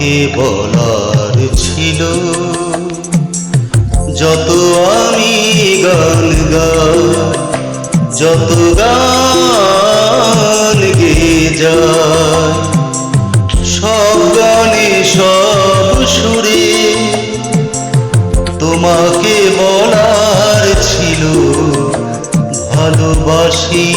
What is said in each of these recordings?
তোমাকে বলার ছিল। যত আমি গান গাও যত গান গে যায় সব গানে সব সুরে তোমাকে বলার ছিল। ভালোবাসি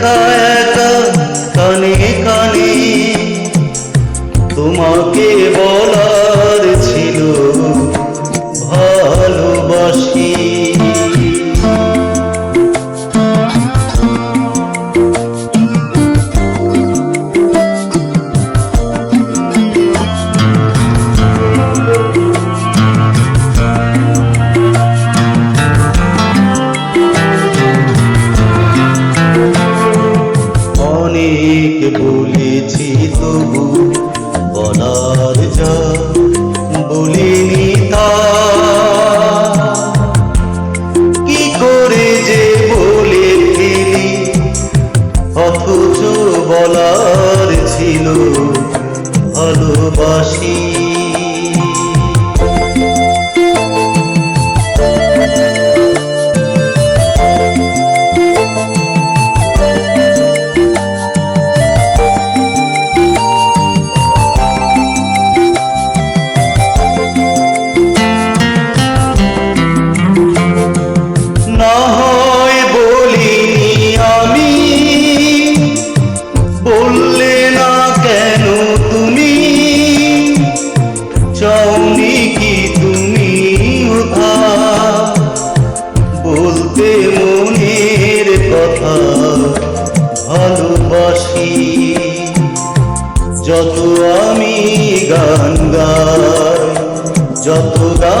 একা একা কানে কানে তোমাকে বলার অথচ বলার ছিল ভালোবাসি। যত আমি গান গাই যত গান